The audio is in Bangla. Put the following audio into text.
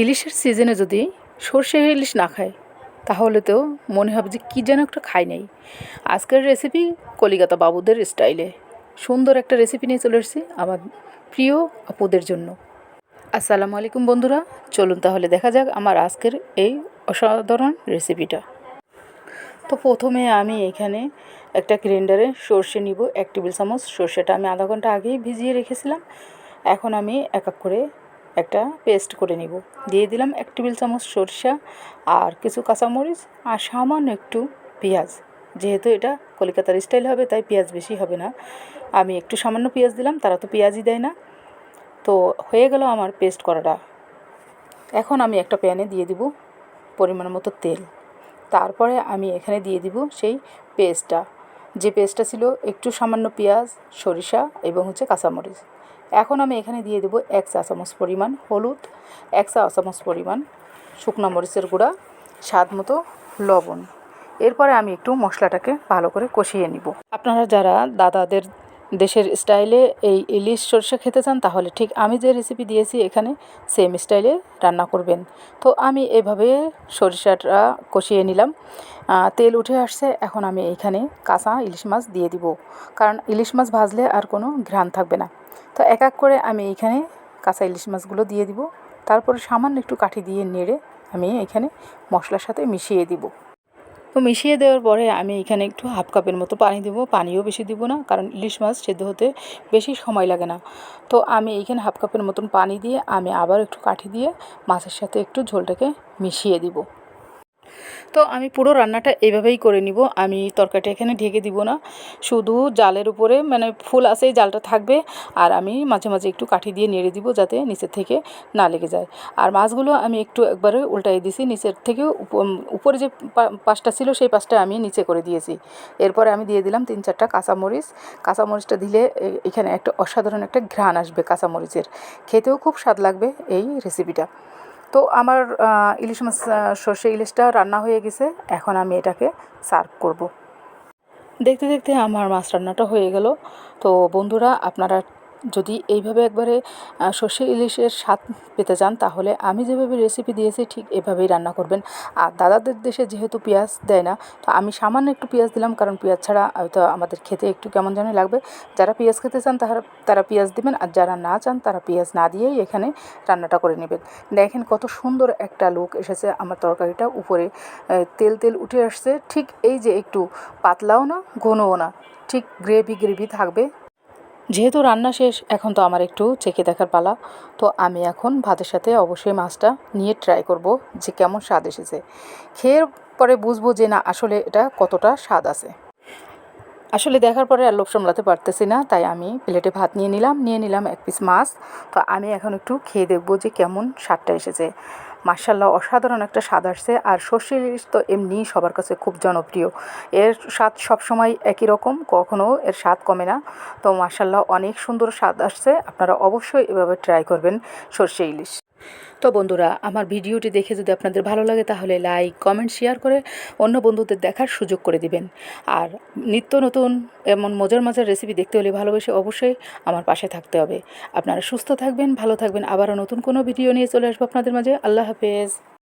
ইলিশের সিজনে যদি সর্ষে ইলিশ না খায়, তাহলে তো মনে হবে যে কী যেন একটা খাই নাই। আজকের রেসিপি কলিকাতা বাবুদের স্টাইলে সুন্দর একটা রেসিপি নিয়ে চলে এসেছি আমার প্রিয় আপুদের জন্য। আসসালামু আলাইকুম বন্ধুরা, চলুন তাহলে দেখা যাক আমার আজকের এই অসাধারণ রেসিপিটা তো প্রথমে আমি এখানে একটা গ্রাইন্ডারে সর্ষে নিব, এক টেবিল চামচ সর্ষেটা আমি আধা ঘণ্টা আগেই ভিজিয়ে রেখেছিলাম। এখন আমি এক এক করে একটা পেস্ট করে নিব। দিয়ে দিলাম এক টেবিল চামচ সরষা আর কিছু কাঁচামরিচ আর সামান্য একটু পেঁয়াজ। যেহেতু এটা কলকাতার স্টাইল হবে, তাই পেঁয়াজ বেশি হবে না। আমি একটু সামান্য পেঁয়াজ দিলাম, তারা তো পেঁয়াজই দেয় না। তো হয়ে গেল আমার পেস্ট করাটা। এখন আমি একটা প্যানে দিয়ে দিব পরিমাণ মতো তেল। তারপরে আমি এখানে দিয়ে দিব সেই পেস্টটা যে পেস্টটা ছিল একটু সামান্য পেঁয়াজ, সরিষা এবং হচ্ছে কাঁচামরিচ। এখন আমি এখানে দিয়ে দেবো এক চা চামচ পরিমাণ, হলুদ এক চা চামচ পরিমাণ, শুকনো মরিচের গুঁড়া, স্বাদ মতো লবণ। এরপরে আমি একটু মশলাটাকে ভালো করে কষিয়ে নিব। আপনারা যারা দাদাদের দেশের স্টাইলে এই ইলিশ সরষে খেতে চান, তাহলে ঠিক আমি যে রেসিপি দিয়েছি এখানে সেম স্টাইলে রান্না করবেন। তো আমি এভাবে সরিষাটা কষিয়ে নিলাম। তেল উঠে আসছে, এখন আমি এইখানে কাঁচা ইলিশ মাছ দিয়ে দিব। কারণ ইলিশ মাছ ভাজলে আর কোনো ঘ্রাণ থাকবে না। তো এক এক করে আমি এইখানে কাঁচা ইলিশ মাছগুলো দিয়ে দিব। তারপরে সামান্য একটু কাঠি দিয়ে নেড়ে আমি এখানে মশলার সাথে মিশিয়ে দিব। তো মিশিয়ে দেওয়ার পরে আমি এখানে একটু হাফ কাপের মতো পানি দেবো। পানিও বেশি দিব না, কারণ ইলিশ মাছ সেদ্ধ হতে বেশি সময় লাগে না। তো আমি এইখানে হাফ কাপের মতন পানি দিয়ে আমি আবার একটু কাঠি দিয়ে মাছের সাথে একটু ঝোলটাকে মিশিয়ে দিব। তো আমি পুরো রান্নাটা এইভাবেই করে নিব। আমি তরকারিটা এখানে ঢেকে দিব না। শুধু জালের উপরে মানে ফুল আসেই জালটা থাকবে। আর আমি মাঝে মাঝে একটু কাঠি দিয়ে নেড়ে দিব যাতে নিচের থেকে না লেগে যায়। আর মাছগুলো আমি একটু একবারে উল্টাই দিছি। নিচের থেকে উপরে যে পাশটা ছিল, সেই পাশটা আমি নিচে করে দিয়েছি। এরপরে আমি দিয়ে দিলাম তিন চারটা কাঁচামরিচ। কাঁচামরিচটা দিলে এখানে একটা অসাধারণ একটা ঘ্রাণ আসবে কাঁচামরিচের। খেতেও খুব স্বাদ লাগবে এই রেসিপিটা তো আমার ইলিশ মাছ সর্ষে ইলিশটা রান্না হয়ে গেছে এখন আমি এটাকে সার্ভ করব। দেখতে দেখতে আমার মাছ রান্নাটা হয়ে গেল তো বন্ধুরা, আপনারা যদি এইভাবে একবারে সর্ষে ইলিশের স্বাদ পেতে চান, তাহলে আমি যেভাবে রেসিপি দিয়েছি ঠিক এভাবেই রান্না করবেন। আর দাদাদের দেশে যেহেতু পেঁয়াজ দেয় না, তো আমি সামান্য একটু পেঁয়াজ দিলাম, কারণ পেঁয়াজ ছাড়া হয়তো আমাদের খেতে একটু কেমন জানি লাগবে। যারা পেঁয়াজ খেতে চান তারা তারা পেঁয়াজ দিবেন, আর যারা না চান, তারা পেঁয়াজ না দিয়েই এখানে রান্নাটা করে নেবেন। দেখেন কত সুন্দর একটা লুক এসেছে আমার তরকারিটা, উপরে তেল তেল উঠে আসছে। ঠিক এই যে একটু পাতলাও না, ঘনও না, ঠিক গ্রেভি গ্রেভি থাকবে। যেহেতু রান্না শেষ, এখন তো আমার একটু চেখে দেখার পালা। তো আমি এখন ভাতের সাথে অবশ্যই মাছটা নিয়ে ট্রাই করব যে কেমন স্বাদ এসেছে। খেয়ে পরে বুঝব যে না, আসলে এটা কতটা স্বাদ আছে। আসলে দেখার পরে আর লোভ সামলাতে পারতেছি না, তাই আমি প্লেটে ভাত নিয়ে নিলাম নিয়ে নিলাম এক পিস মাছ। তো আমি এখন একটু খেয়ে দেখব যে কেমন স্বাদটা এসেছে। মার্শাল্লাহ অসাধারণ একটা স্বাদ আসছে। আর সর্ষে ইলিশ তো এমনিই সবার কাছে খুব জনপ্রিয়। এর স্বাদ সবসময় একই রকম কখনও এর স্বাদ কমে না। তো মার্শাল্লাহ অনেক সুন্দর স্বাদ আসছে। আপনারা অবশ্যই এভাবে ট্রাই করবেন সর্ষে ইলিশ। তো বন্ধুরা, আমার ভিডিওটি দেখে যদি আপনাদের ভালো লাগে, তাহলে লাইক, কমেন্ট, শেয়ার করে অন্য বন্ধুদের দেখার সুযোগ করে দিবেন। আর নিত্য নতুন এমন মজার মজার রেসিপি দেখতে হলে ভালোবেসে অবশ্যই আমার পাশে থাকতে হবে। আপনারা সুস্থ থাকবেন, ভালো থাকবেন। আবারও নতুন কোনো ভিডিও নিয়ে চলে আসব আপনাদের মাঝে। আল্লাহ হাফেজ।